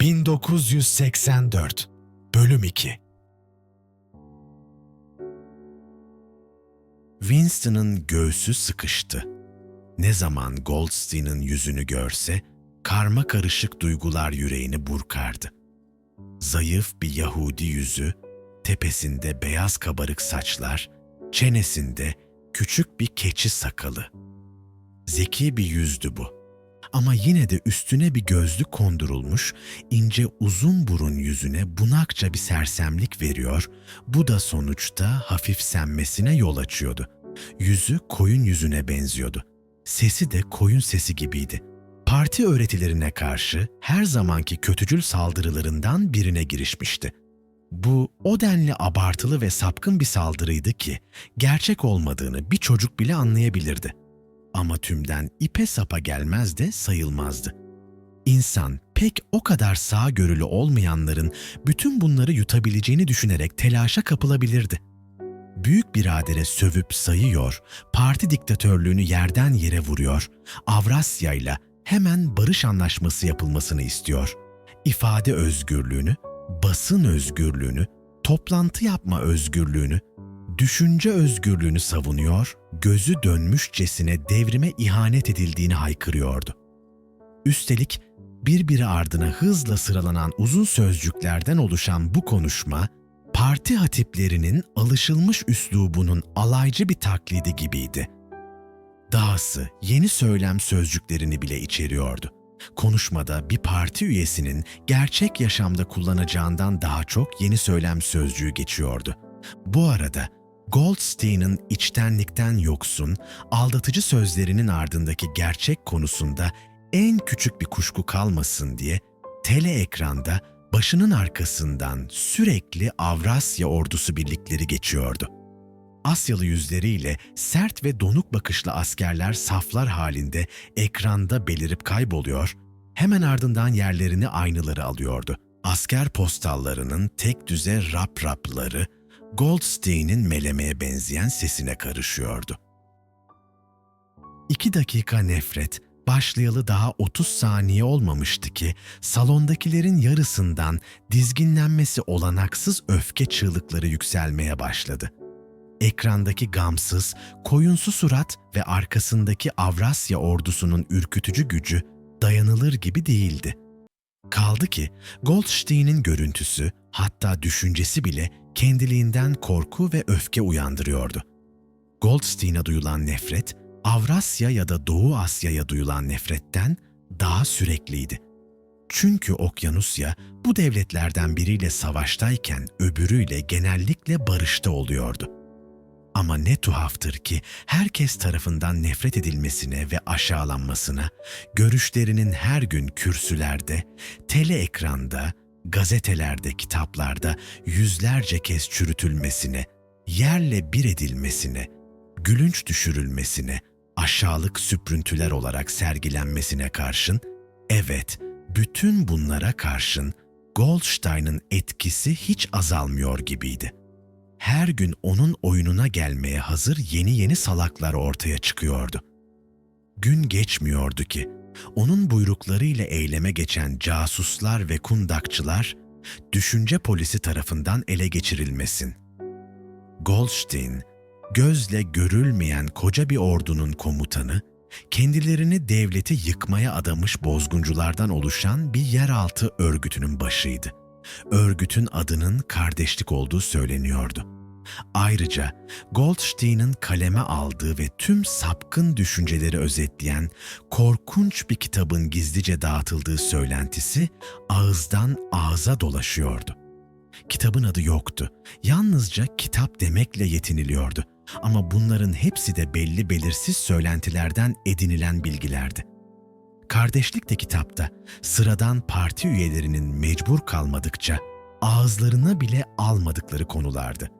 1984 Bölüm 2 Winston'ın göğsü sıkıştı. Ne zaman Goldstein'in yüzünü görse, karma karışık duygular yüreğini burkardı. Zayıf bir Yahudi yüzü, tepesinde beyaz kabarık saçlar, çenesinde küçük bir keçi sakalı. Zeki bir yüzdü bu. Ama yine de üstüne bir gözlük kondurulmuş, ince uzun burun yüzüne bunakça bir sersemlik veriyor, bu da sonuçta hafifsenmesine yol açıyordu. Yüzü koyun yüzüne benziyordu. Sesi de koyun sesi gibiydi. Parti öğretilerine karşı her zamanki kötücül saldırılarından birine girişmişti. Bu o denli abartılı ve sapkın bir saldırıydı ki gerçek olmadığını bir çocuk bile anlayabilirdi ama tümden ipe sapa gelmez de sayılmazdı. İnsan pek o kadar sağgörülü olmayanların bütün bunları yutabileceğini düşünerek telaşa kapılabilirdi. Büyük biradere sövüp sayıyor, parti diktatörlüğünü yerden yere vuruyor, Avrasya ile hemen barış anlaşması yapılmasını istiyor. İfade özgürlüğünü, basın özgürlüğünü, toplantı yapma özgürlüğünü, düşünce özgürlüğünü savunuyor, gözü dönmüşçesine devrime ihanet edildiğini haykırıyordu. Üstelik birbiri ardına hızla sıralanan uzun sözcüklerden oluşan bu konuşma, parti hatiplerinin alışılmış üslubunun alaycı bir taklidi gibiydi. Dahası yeni söylem sözcüklerini bile içeriyordu. Konuşmada bir parti üyesinin gerçek yaşamda kullanacağından daha çok yeni söylem sözcüğü geçiyordu. Bu arada Goldstein'in içtenlikten yoksun, aldatıcı sözlerinin ardındaki gerçek konusunda en küçük bir kuşku kalmasın diye tele ekranda başının arkasından sürekli Avrasya ordusu birlikleri geçiyordu. Asyalı yüzleriyle sert ve donuk bakışlı askerler saflar halinde ekranda belirip kayboluyor, hemen ardından yerlerini aynaları alıyordu. Asker postallarının tek düze rap rapları, Goldstein'in melemeye benzeyen sesine karışıyordu. İki dakika nefret, başlayalı daha 30 saniye olmamıştı ki salondakilerin yarısından dizginlenmesi olanaksız öfke çığlıkları yükselmeye başladı. Ekrandaki gamsız, koyunsu surat ve arkasındaki Avrasya ordusunun ürkütücü gücü dayanılır gibi değildi. Kaldı ki Goldstein'in görüntüsü, hatta düşüncesi bile kendiliğinden korku ve öfke uyandırıyordu. Goldstein'a duyulan nefret, Avrasya ya da Doğu Asya'ya duyulan nefretten daha sürekliydi. Çünkü Okyanusya bu devletlerden biriyle savaştayken öbürüyle genellikle barışta oluyordu. Ama ne tuhaftır ki herkes tarafından nefret edilmesine ve aşağılanmasına, görüşlerinin her gün kürsülerde, tele ekranda, gazetelerde, kitaplarda yüzlerce kez çürütülmesine, yerle bir edilmesine, gülünç düşürülmesine, aşağılık süprüntüler olarak sergilenmesine karşın, evet, bütün bunlara karşın Goldstein'ın etkisi hiç azalmıyor gibiydi. Her gün onun oyununa gelmeye hazır yeni yeni salaklar ortaya çıkıyordu. Gün geçmiyordu ki onun buyruklarıyla eyleme geçen casuslar ve kundakçılar düşünce polisi tarafından ele geçirilmesin. Goldstein, gözle görülmeyen koca bir ordunun komutanı, kendilerini devleti yıkmaya adamış bozgunculardan oluşan bir yeraltı örgütünün başıydı. Örgütün adının kardeşlik olduğu söyleniyordu. Ayrıca Goldstein'in kaleme aldığı ve tüm sapkın düşünceleri özetleyen korkunç bir kitabın gizlice dağıtıldığı söylentisi ağızdan ağza dolaşıyordu. Kitabın adı yoktu. Yalnızca kitap demekle yetiniliyordu. Ama bunların hepsi de belli belirsiz söylentilerden edinilen bilgilerdi. Kardeşlik de kitapta sıradan parti üyelerinin mecbur kalmadıkça ağızlarına bile almadıkları konulardı.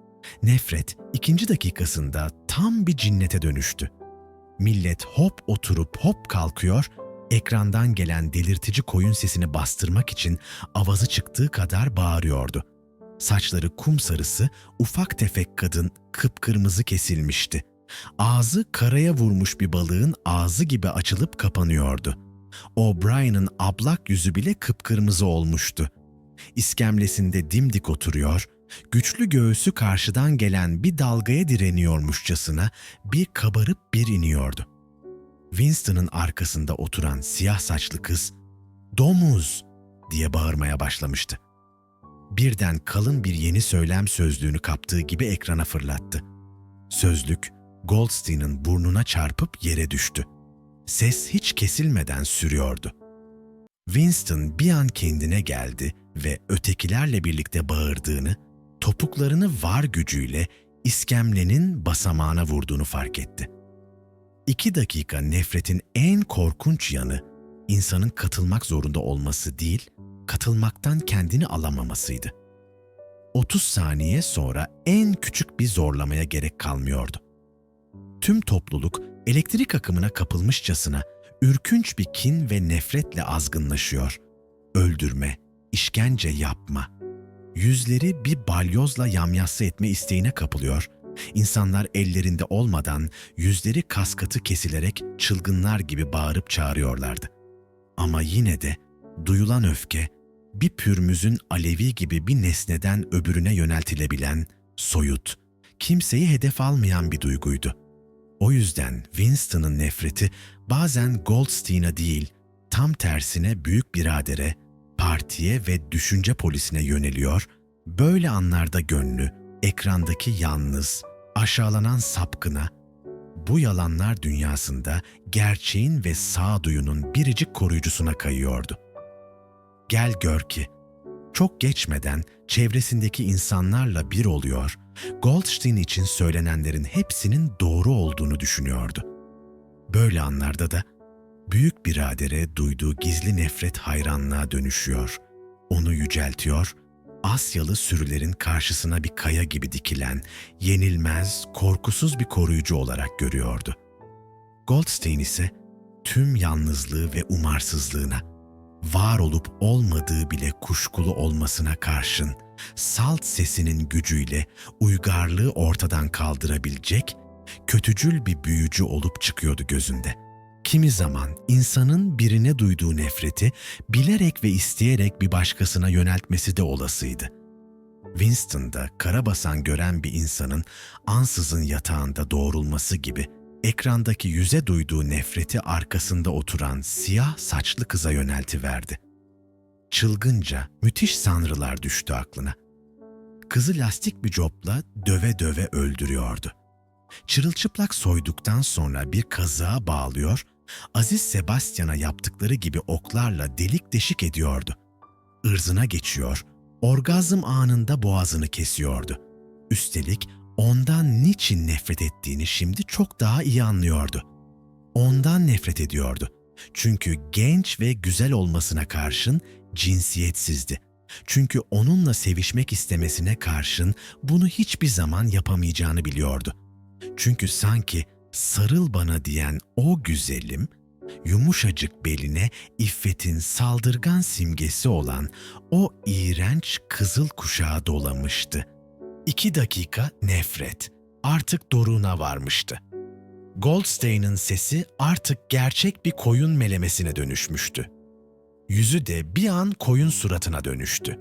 Nefret ikinci dakikasında tam bir cinnete dönüştü. Millet hop oturup hop kalkıyor, ekrandan gelen delirtici koyun sesini bastırmak için avazı çıktığı kadar bağırıyordu. Saçları kum sarısı, ufak tefek kadın kıpkırmızı kesilmişti. Ağzı karaya vurmuş bir balığın ağzı gibi açılıp kapanıyordu. O'Brien'in ablak yüzü bile kıpkırmızı olmuştu. İskemlesinde dimdik oturuyor, güçlü göğsü karşıdan gelen bir dalgaya direniyormuşçasına bir kabarıp bir iniyordu. Winston'ın arkasında oturan siyah saçlı kız, "Domuz!" diye bağırmaya başlamıştı. Birden kalın bir yeni söylem sözlüğünü kaptığı gibi ekrana fırlattı. Sözlük Goldstein'in burnuna çarpıp yere düştü. Ses hiç kesilmeden sürüyordu. Winston bir an kendine geldi ve ötekilerle birlikte bağırdığını, topuklarını var gücüyle iskemlenin basamağına vurduğunu fark etti. İki dakika nefretin en korkunç yanı, insanın katılmak zorunda olması değil, katılmaktan kendini alamamasıydı. 30 saniye sonra en küçük bir zorlamaya gerek kalmıyordu. Tüm topluluk elektrik akımına kapılmışçasına ürkünç bir kin ve nefretle azgınlaşıyor. Öldürme, işkence yapma. Yüzleri bir balyozla yamyassı etme isteğine kapılıyor. İnsanlar ellerinde olmadan yüzleri kaskatı kesilerek çılgınlar gibi bağırıp çağırıyorlardı. Ama yine de duyulan öfke bir pürmüzün alevi gibi bir nesneden öbürüne yöneltilebilen, soyut, kimseyi hedef almayan bir duyguydu. O yüzden Winston'ın nefreti bazen Goldstein'a değil, tam tersine büyük biradere, partiye ve düşünce polisine yöneliyor, böyle anlarda gönlü, ekrandaki yalnız, aşağılanan sapkına, bu yalanlar dünyasında gerçeğin ve sağduyunun biricik koruyucusuna kayıyordu. Gel gör ki, çok geçmeden çevresindeki insanlarla bir oluyor, Goldstein için söylenenlerin hepsinin doğru olduğunu düşünüyordu. Böyle anlarda da büyük biradere duyduğu gizli nefret hayranlığa dönüşüyor, onu yüceltiyor, Asyalı sürülerin karşısına bir kaya gibi dikilen, yenilmez, korkusuz bir koruyucu olarak görüyordu. Goldstein ise tüm yalnızlığı ve umarsızlığına, var olup olmadığı bile kuşkulu olmasına karşın salt sesinin gücüyle uygarlığı ortadan kaldırabilecek kötücül bir büyücü olup çıkıyordu gözünde. Kimi zaman insanın birine duyduğu nefreti bilerek ve isteyerek bir başkasına yöneltmesi de olasıydı. Winston'da karabasan gören bir insanın ansızın yatağında doğrulması gibi ekrandaki yüze duyduğu nefreti arkasında oturan siyah saçlı kıza yöneltiverdi. Çılgınca, müthiş sanrılar düştü aklına. Kızı lastik bir copla döve döve öldürüyordu. Çırılçıplak soyduktan sonra bir kazığa bağlıyor, Aziz Sebastian'a yaptıkları gibi oklarla delik deşik ediyordu. Irzına geçiyor, orgazm anında boğazını kesiyordu. Üstelik ondan niçin nefret ettiğini şimdi çok daha iyi anlıyordu. Ondan nefret ediyordu. Çünkü genç ve güzel olmasına karşın cinsiyetsizdi. Çünkü onunla sevişmek istemesine karşın bunu hiçbir zaman yapamayacağını biliyordu. Çünkü sanki sarıl bana diyen o güzelim, yumuşacık beline iffetin saldırgan simgesi olan o iğrenç kızıl kuşağı dolamıştı. İki dakika nefret artık doruğuna varmıştı. Goldstein'in sesi artık gerçek bir koyun melemesine dönüşmüştü. Yüzü de bir an koyun suratına dönüştü.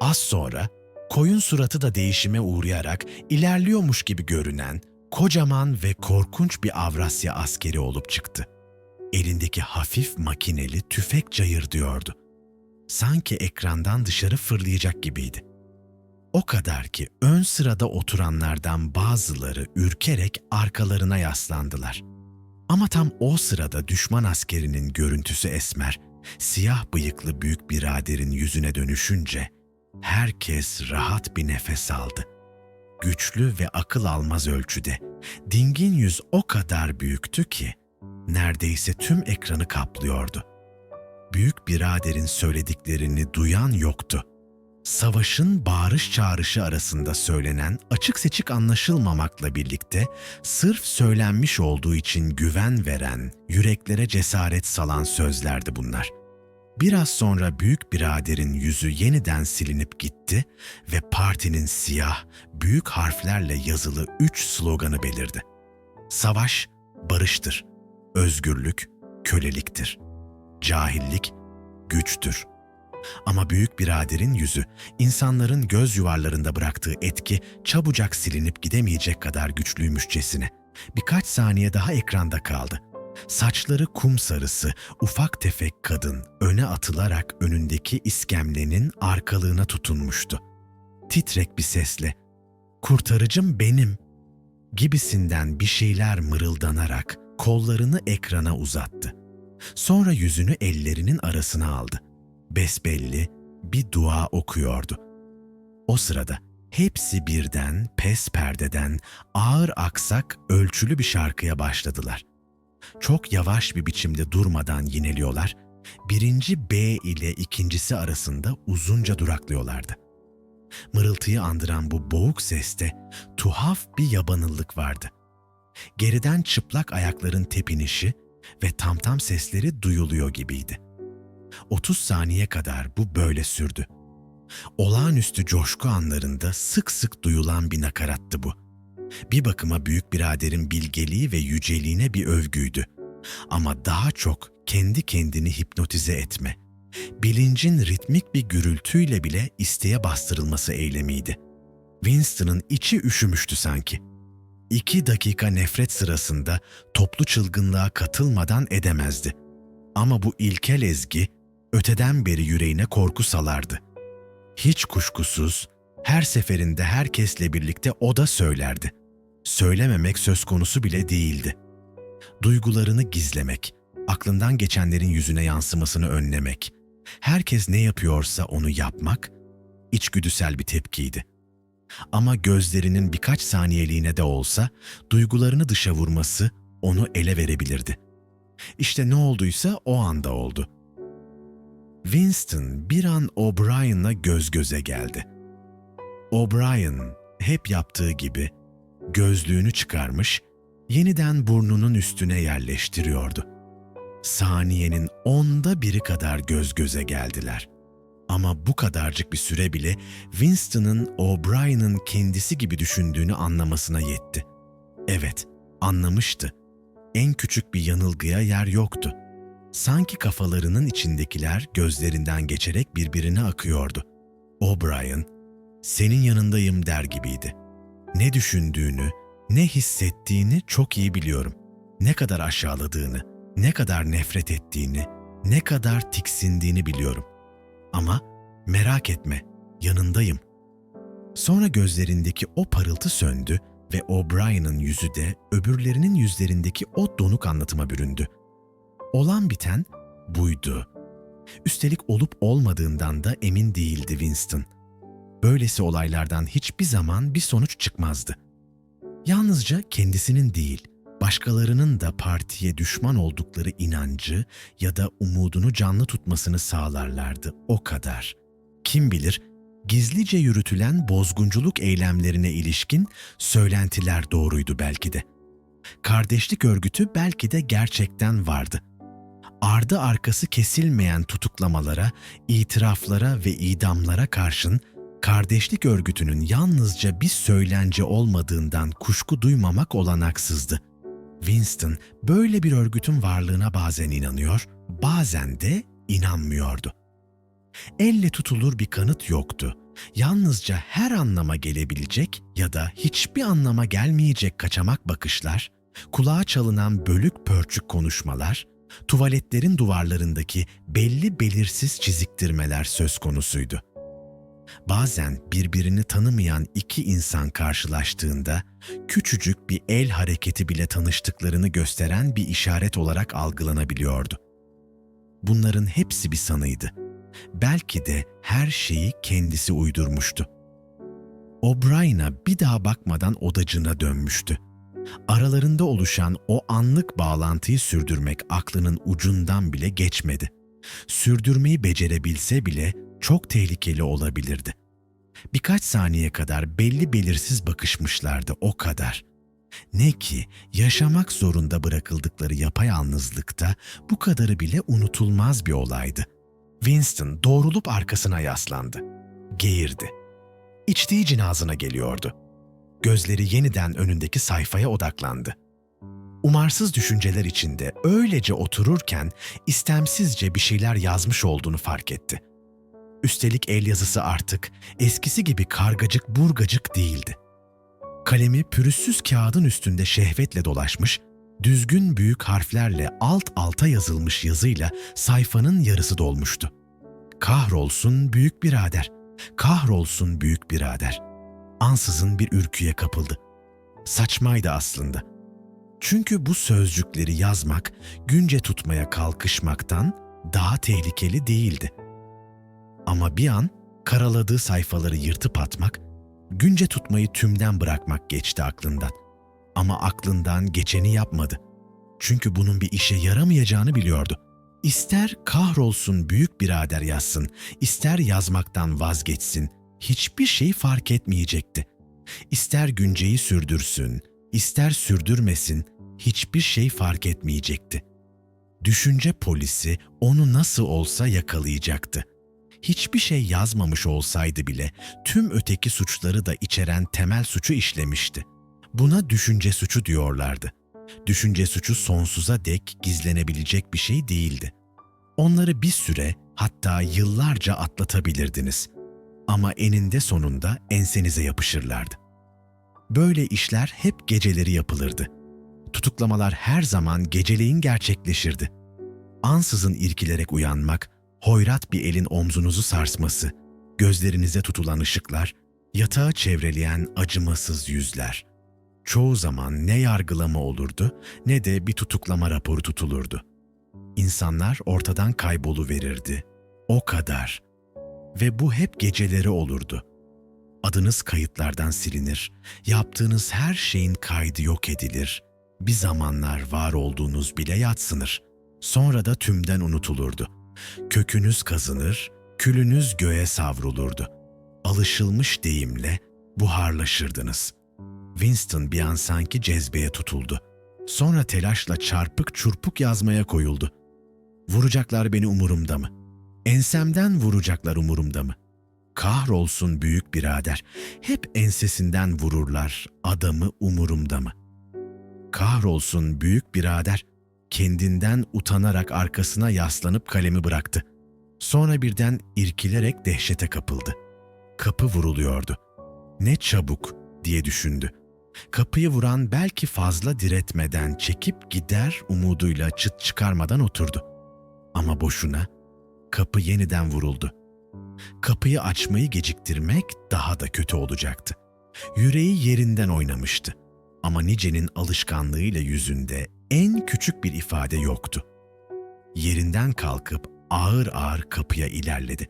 Az sonra koyun suratı da değişime uğrayarak ilerliyormuş gibi görünen kocaman ve korkunç bir Avrasya askeri olup çıktı. Elindeki hafif makineli tüfek cayırdıyordu. Sanki ekrandan dışarı fırlayacak gibiydi. O kadar ki ön sırada oturanlardan bazıları ürkerek arkalarına yaslandılar. Ama tam o sırada düşman askerinin görüntüsü esmer, siyah bıyıklı büyük biraderin yüzüne dönüşünce herkes rahat bir nefes aldı. Güçlü ve akıl almaz ölçüde. Dingin yüz o kadar büyüktü ki neredeyse tüm ekranı kaplıyordu. Büyük biraderin söylediklerini duyan yoktu. Savaşın bağırış çağrışı arasında söylenen açık seçik anlaşılmamakla birlikte sırf söylenmiş olduğu için güven veren, yüreklere cesaret salan sözlerdi bunlar. Biraz sonra büyük biraderin yüzü yeniden silinip gitti ve partinin siyah, büyük harflerle yazılı üç sloganı belirdi. Savaş, barıştır. Özgürlük, köleliktir. cahillik güçtür. Ama büyük biraderin yüzü, insanların göz yuvarlarında bıraktığı etki çabucak silinip gidemeyecek kadar güçlüymüşçesine. Birkaç saniye daha ekranda kaldı. Saçları kum sarısı, ufak tefek kadın öne atılarak önündeki iskemlenin arkalığına tutunmuştu. Titrek bir sesle, "Kurtarıcım benim." gibisinden bir şeyler mırıldanarak kollarını ekrana uzattı. Sonra yüzünü ellerinin arasına aldı. Besbelli bir dua okuyordu. O sırada hepsi birden pes perdeden ağır aksak ölçülü bir şarkıya başladılar. Çok yavaş bir biçimde durmadan yineliyorlar, birinci B ile ikincisi arasında uzunca duraklıyorlardı. Mırıltıyı andıran bu boğuk seste tuhaf bir yabanıllık vardı. Geriden çıplak ayakların tepinişi ve tamtam sesleri duyuluyor gibiydi. 30 saniye kadar bu böyle sürdü. Olağanüstü coşku anlarında sık sık duyulan bir nakarattı bu. Bir bakıma büyük biraderin bilgeliği ve yüceliğine bir övgüydü. Ama daha çok kendi kendini hipnotize etme, bilincin ritmik bir gürültüyle bile isteğe bastırılması eylemiydi. Winston'ın içi üşümüştü sanki. İki dakika nefret sırasında toplu çılgınlığa katılmadan edemezdi. Ama bu ilkel ezgi öteden beri yüreğine korku salardı. Hiç kuşkusuz her seferinde herkesle birlikte o da söylerdi. Söylememek söz konusu bile değildi. Duygularını gizlemek, aklından geçenlerin yüzüne yansımasını önlemek, herkes ne yapıyorsa onu yapmak içgüdüsel bir tepkiydi. Ama gözlerinin birkaç saniyeliğine de olsa duygularını dışa vurması onu ele verebilirdi. İşte ne olduysa o anda oldu. Winston bir an O'Brien'la göz göze geldi. O'Brien hep yaptığı gibi gözlüğünü çıkarmış, yeniden burnunun üstüne yerleştiriyordu. Saniyenin onda biri kadar göz göze geldiler. Ama bu kadarcık bir süre bile Winston'ın O'Brien'ın kendisi gibi düşündüğünü anlamasına yetti. Evet, anlamıştı. En küçük bir yanılgıya yer yoktu. Sanki kafalarının içindekiler gözlerinden geçerek birbirine akıyordu. O'Brien, senin yanındayım der gibiydi. Ne düşündüğünü, ne hissettiğini çok iyi biliyorum. Ne kadar aşağıladığını, ne kadar nefret ettiğini, ne kadar tiksindiğini biliyorum. Ama merak etme, yanındayım. Sonra gözlerindeki o parıltı söndü ve O'Brien'ın yüzü de öbürlerinin yüzlerindeki o donuk anlatıma büründü. Olan biten buydu. Üstelik olup olmadığından da emin değildi Winston. Böylesi olaylardan hiçbir zaman bir sonuç çıkmazdı. Yalnızca kendisinin değil, başkalarının da partiye düşman oldukları inancı ya da umudunu canlı tutmasını sağlarlardı o kadar. Kim bilir gizlice yürütülen bozgunculuk eylemlerine ilişkin söylentiler doğruydu belki de. Kardeşlik örgütü belki de gerçekten vardı. Ardı arkası kesilmeyen tutuklamalara, itiraflara ve idamlara karşın kardeşlik örgütünün yalnızca bir söylence olmadığından kuşku duymamak olanaksızdı. Winston böyle bir örgütün varlığına bazen inanıyor, bazen de inanmıyordu. Elle tutulur bir kanıt yoktu. Yalnızca her anlama gelebilecek ya da hiçbir anlama gelmeyecek kaçamak bakışlar, kulağa çalınan bölük pörçük konuşmalar, tuvaletlerin duvarlarındaki belli belirsiz çiziktirmeler söz konusuydu. Bazen birbirini tanımayan iki insan karşılaştığında küçücük bir el hareketi bile tanıştıklarını gösteren bir işaret olarak algılanabiliyordu. Bunların hepsi bir sanıydı. Belki de her şeyi kendisi uydurmuştu. O'Brien'a bir daha bakmadan odacına dönmüştü. Aralarında oluşan o anlık bağlantıyı sürdürmek aklının ucundan bile geçmedi. Sürdürmeyi becerebilse bile çok tehlikeli olabilirdi. Birkaç saniye kadar belli belirsiz bakışmışlardı o kadar. Ne ki yaşamak zorunda bırakıldıkları yapayalnızlıkta bu kadarı bile unutulmaz bir olaydı. Winston doğrulup arkasına yaslandı. Geğirdi. İçtiği cinazına geliyordu. Gözleri yeniden önündeki sayfaya odaklandı. Umarsız düşünceler içinde öylece otururken istemsizce bir şeyler yazmış olduğunu fark etti. Üstelik el yazısı artık eskisi gibi kargacık burgacık değildi. Kalemi pürüzsüz kağıdın üstünde şehvetle dolaşmış, düzgün büyük harflerle alt alta yazılmış yazıyla sayfanın yarısı dolmuştu. Kahrolsun büyük birader, kahrolsun büyük birader. Ansızın bir ürküye kapıldı. Saçmaydı aslında. Çünkü bu sözcükleri yazmak, günce tutmaya kalkışmaktan daha tehlikeli değildi. Ama bir an karaladığı sayfaları yırtıp atmak, günce tutmayı tümden bırakmak geçti aklından. Ama aklından geçeni yapmadı. Çünkü bunun bir işe yaramayacağını biliyordu. İster kahrolsun büyük birader yazsın, ister yazmaktan vazgeçsin, hiçbir şey fark etmeyecekti. İster günceyi sürdürsün, ister sürdürmesin, hiçbir şey fark etmeyecekti. Düşünce polisi onu nasıl olsa yakalayacaktı. Hiçbir şey yazmamış olsaydı bile tüm öteki suçları da içeren temel suçu işlemişti. Buna düşünce suçu diyorlardı. Düşünce suçu sonsuza dek gizlenebilecek bir şey değildi. Onları bir süre hatta yıllarca atlatabilirdiniz. Ama eninde sonunda ensenize yapışırlardı. Böyle işler hep geceleri yapılırdı. Tutuklamalar her zaman geceleyin gerçekleşirdi. Ansızın irkilerek uyanmak, hoyrat bir elin omzunuzu sarsması, gözlerinize tutulan ışıklar, yatağı çevreleyen acımasız yüzler. Çoğu zaman ne yargılama olurdu ne de bir tutuklama raporu tutulurdu. İnsanlar ortadan kayboluverirdi. O kadar. Ve bu hep geceleri olurdu. Adınız kayıtlardan silinir, yaptığınız her şeyin kaydı yok edilir. Bir zamanlar var olduğunuz bile yatsınır. Sonra da tümden unutulurdu. Kökünüz kazınır, külünüz göğe savrulurdu. Alışılmış deyimle buharlaşırdınız. Winston bir an sanki cezbeye tutuldu. Sonra telaşla çarpık çurpuk yazmaya koyuldu. Vuracaklar beni umurumda mı? Ensemden vuracaklar umurumda mı? Kahrolsun büyük birader. Hep ensesinden vururlar adamı umurumda mı? Kahrolsun büyük birader. Kendinden utanarak arkasına yaslanıp kalemi bıraktı. Sonra birden irkilerek dehşete kapıldı. Kapı vuruluyordu. Ne çabuk diye düşündü. Kapıyı vuran belki fazla diretmeden çekip gider umuduyla çıt çıkarmadan oturdu. Ama boşuna kapı yeniden vuruldu. Kapıyı açmayı geciktirmek daha da kötü olacaktı. Yüreği yerinden oynamıştı. Ama Nice'nin alışkanlığıyla yüzünde en küçük bir ifade yoktu. Yerinden kalkıp ağır ağır kapıya ilerledi.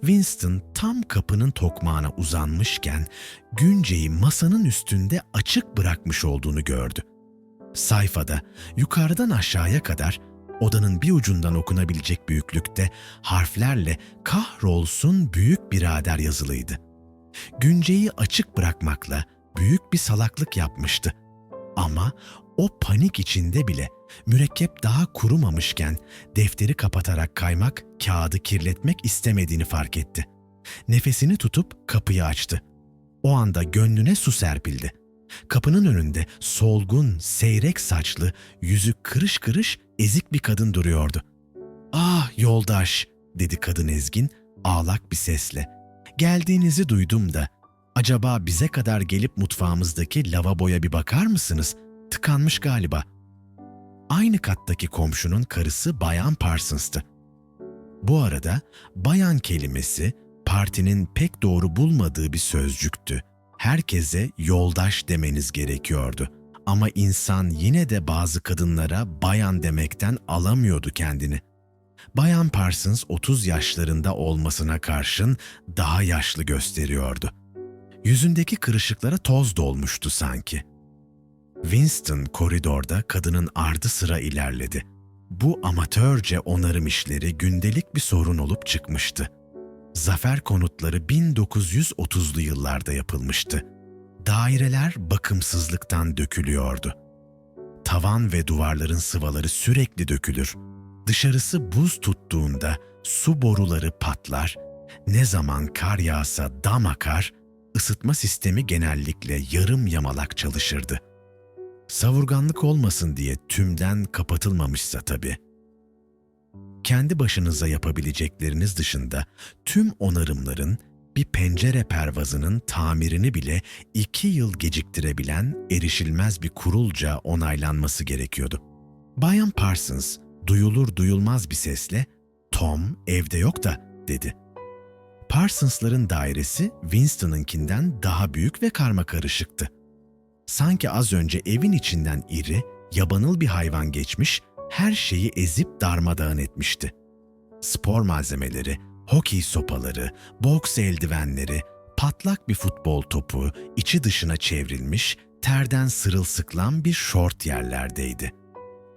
Winston tam kapının tokmağına uzanmışken Günce'yi masanın üstünde açık bırakmış olduğunu gördü. Sayfada yukarıdan aşağıya kadar odanın bir ucundan okunabilecek büyüklükte harflerle kahrolsun büyük birader yazılıydı. Günce'yi açık bırakmakla büyük bir salaklık yapmıştı. Ama o panik içinde bile mürekkep daha kurumamışken defteri kapatarak kaymak, kağıdı kirletmek istemediğini fark etti. Nefesini tutup kapıyı açtı. O anda gönlüne su serpildi. Kapının önünde solgun, seyrek saçlı, yüzü kırış kırış ezik bir kadın duruyordu. ''Ah yoldaş'' dedi kadın ezgin, ağlak bir sesle. ''Geldiğinizi duydum da acaba bize kadar gelip mutfağımızdaki lavaboya bir bakar mısınız? Tıkanmış galiba.'' Aynı kattaki komşunun karısı Bayan Parsons'tı. Bu arada bayan kelimesi partinin pek doğru bulmadığı bir sözcüktü. Herkese yoldaş demeniz gerekiyordu. Ama insan yine de bazı kadınlara bayan demekten alamıyordu kendini. Bayan Parsons 30 yaşlarında olmasına karşın daha yaşlı gösteriyordu. Yüzündeki kırışıklara toz dolmuştu sanki. Winston koridorda kadının ardı sıra ilerledi. Bu amatörce onarım işleri gündelik bir sorun olup çıkmıştı. Zafer konutları 1930'lu yıllarda yapılmıştı. Daireler bakımsızlıktan dökülüyordu. Tavan ve duvarların sıvaları sürekli dökülür. Dışarısı buz tuttuğunda su boruları patlar, ne zaman kar yağsa dam akar, ısıtma sistemi genellikle yarım yamalak çalışırdı. Savurganlık olmasın diye tümden kapatılmamışsa tabii. Kendi başınıza yapabilecekleriniz dışında tüm onarımların bir pencere pervazının tamirini bile iki yıl geciktirebilen erişilmez bir kurulca onaylanması gerekiyordu. Bayan Parsons duyulur duyulmaz bir sesle ''Tom evde yok da'' dedi. Parsons'ların dairesi Winston'ınkinden daha büyük ve karmakarışıktı. Sanki az önce evin içinden iri, yabanıl bir hayvan geçmiş, her şeyi ezip darmadağın etmişti. Spor malzemeleri, hokey sopaları, boks eldivenleri, patlak bir futbol topu, içi dışına çevrilmiş, terden sırılsıklam bir şort yerlerdeydi.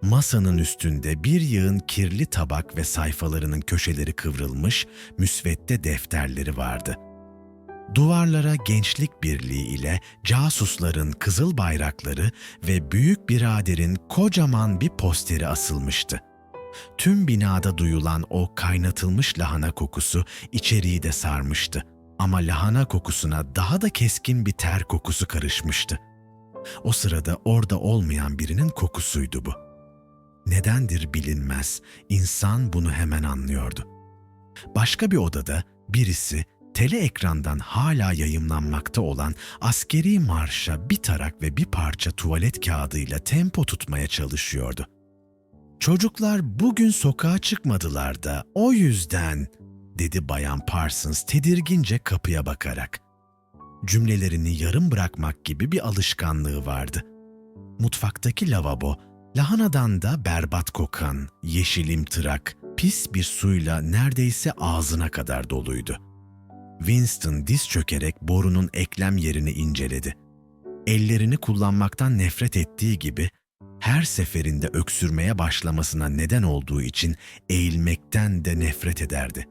Masanın üstünde bir yığın kirli tabak ve sayfalarının köşeleri kıvrılmış, müsvedde defterleri vardı. Duvarlara Gençlik Birliği ile casusların kızıl bayrakları ve büyük biraderin kocaman bir posteri asılmıştı. Tüm binada duyulan o kaynatılmış lahana kokusu içeriği de sarmıştı. Ama lahana kokusuna daha da keskin bir ter kokusu karışmıştı. O sırada orada olmayan birinin kokusuydu bu. Nedendir bilinmez, insan bunu hemen anlıyordu. Başka bir odada birisi tele ekrandan hala yayımlanmakta olan askeri marşa bir tarak ve bir parça tuvalet kağıdıyla tempo tutmaya çalışıyordu. Çocuklar bugün sokağa çıkmadılar da o yüzden, dedi Bayan Parsons tedirgince kapıya bakarak. Cümlelerini yarım bırakmak gibi bir alışkanlığı vardı. Mutfaktaki lavabo, lahanadan da berbat kokan, yeşilim tırak, pis bir suyla neredeyse ağzına kadar doluydu. Winston diz çökerek borunun eklem yerini inceledi. Ellerini kullanmaktan nefret ettiği gibi her seferinde öksürmeye başlamasına neden olduğu için eğilmekten de nefret ederdi.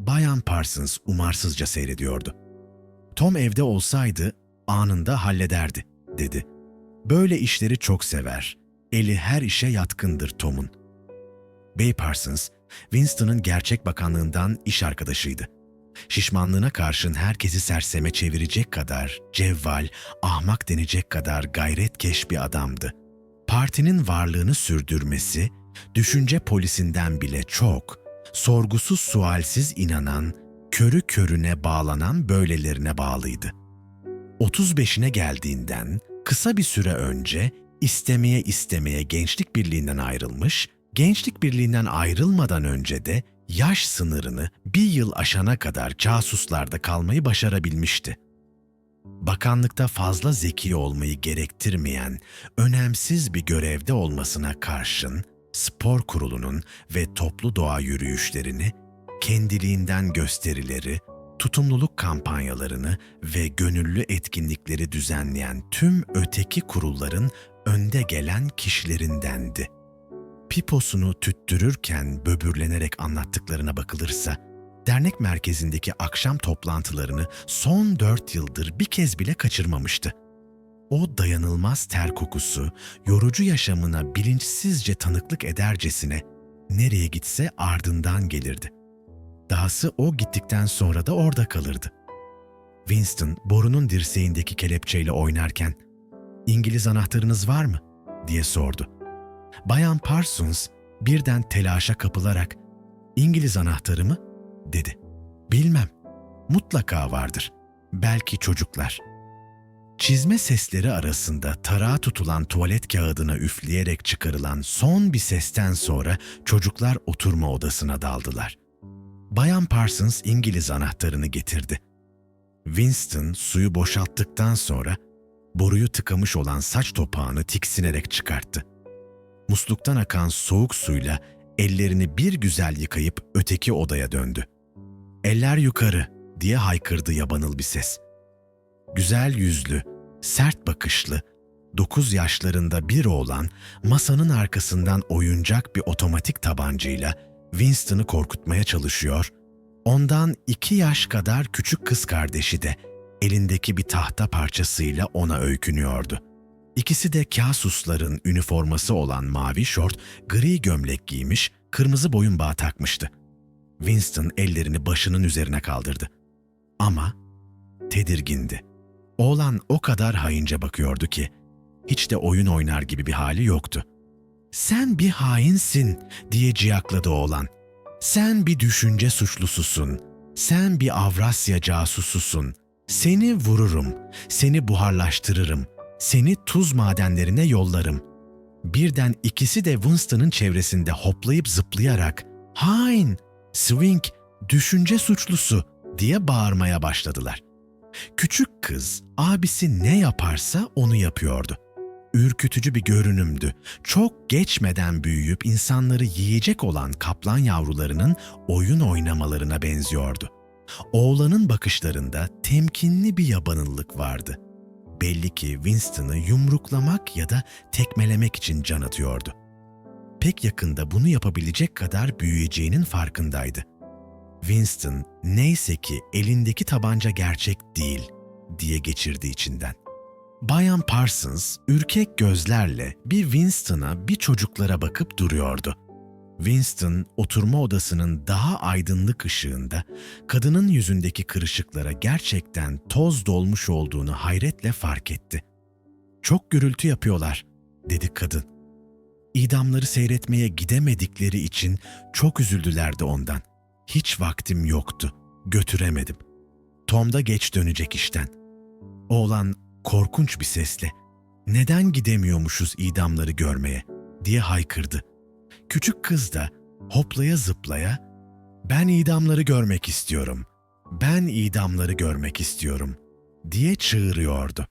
Bayan Parsons umarsızca seyrediyordu. Tom evde olsaydı anında hallederdi, dedi. Böyle işleri çok sever. Eli her işe yatkındır Tom'un. Bay Parsons, Winston'ın gerçek bakanlığından iş arkadaşıydı. Şişmanlığına karşın herkesi serseme çevirecek kadar cevval, ahmak denecek kadar gayretkeş bir adamdı. Partinin varlığını sürdürmesi, düşünce polisinden bile çok, sorgusuz sualsiz inanan, körü körüne bağlanan böylelerine bağlıydı. 35'ine geldiğinden kısa bir süre önce istemeye istemeye Gençlik Birliği'nden ayrılmış, Gençlik Birliği'nden ayrılmadan önce de yaş sınırını bir yıl aşana kadar casuslarda kalmayı başarabilmişti. Bakanlıkta fazla zeki olmayı gerektirmeyen, önemsiz bir görevde olmasına karşın, spor kurulunun ve toplu doğa yürüyüşlerini, kendiliğinden gösterileri, tutumluluk kampanyalarını ve gönüllü etkinlikleri düzenleyen tüm öteki kurulların önde gelen kişilerindendi piposunu tüttürürken böbürlenerek anlattıklarına bakılırsa, dernek merkezindeki akşam toplantılarını son dört yıldır bir kez bile kaçırmamıştı. O dayanılmaz ter kokusu, yorucu yaşamına bilinçsizce tanıklık edercesine nereye gitse ardından gelirdi. Dahası o gittikten sonra da orada kalırdı. Winston borunun dirseğindeki kelepçeyle oynarken "İngiliz anahtarınız var mı?" diye sordu. Bayan Parsons birden telaşa kapılarak "İngiliz anahtarı mı?" dedi. "Bilmem. Mutlaka vardır. Belki çocuklar." Çizme sesleri arasında tarağa tutulan tuvalet kağıdına üfleyerek çıkarılan son bir sesten sonra çocuklar oturma odasına daldılar. Bayan Parsons İngiliz anahtarını getirdi. Winston suyu boşalttıktan sonra boruyu tıkamış olan saç topağını tiksinerek çıkarttı musluktan akan soğuk suyla ellerini bir güzel yıkayıp öteki odaya döndü. Eller yukarı diye haykırdı yabanıl bir ses. Güzel yüzlü, sert bakışlı, dokuz yaşlarında bir oğlan masanın arkasından oyuncak bir otomatik tabancayla Winston'ı korkutmaya çalışıyor, ondan iki yaş kadar küçük kız kardeşi de elindeki bir tahta parçasıyla ona öykünüyordu.'' İkisi de kasusların üniforması olan mavi şort, gri gömlek giymiş, kırmızı boyun bağı takmıştı. Winston ellerini başının üzerine kaldırdı. Ama tedirgindi. Oğlan o kadar haince bakıyordu ki, Hiç de oyun oynar gibi bir hali yoktu. Sen bir hainsin diye ciyakladı oğlan. Sen bir düşünce suçlususun. Sen bir Avrasya casususun. Seni vururum. Seni buharlaştırırım. Seni tuz madenlerine yollarım. Birden ikisi de Winston'ın çevresinde hoplayıp zıplayarak "Hain, swing, düşünce suçlusu." diye bağırmaya başladılar. Küçük kız abisi ne yaparsa onu yapıyordu. Ürkütücü bir görünümdü. Çok geçmeden büyüyüp insanları yiyecek olan kaplan yavrularının oyun oynamalarına benziyordu. Oğlanın bakışlarında temkinli bir yabanıllık vardı. Belli ki Winston'ı yumruklamak ya da tekmelemek için can atıyordu. Pek yakında bunu yapabilecek kadar büyüyeceğinin farkındaydı. Winston neyse ki elindeki tabanca gerçek değil diye geçirdi içinden. Bayan Parsons ürkek gözlerle bir Winston'a bir çocuklara bakıp duruyordu. Winston oturma odasının daha aydınlık ışığında kadının yüzündeki kırışıklara gerçekten toz dolmuş olduğunu hayretle fark etti. Çok gürültü yapıyorlar, dedi kadın. İdamları seyretmeye gidemedikleri için çok üzüldülerdi ondan. Hiç vaktim yoktu, götüremedim. Tom da geç dönecek işten. Oğlan korkunç bir sesle "Neden gidemiyormuşuz idamları görmeye?" diye haykırdı. Küçük kız da hoplaya zıplaya "Ben idamları görmek istiyorum. Ben idamları görmek istiyorum." diye çığırıyordu.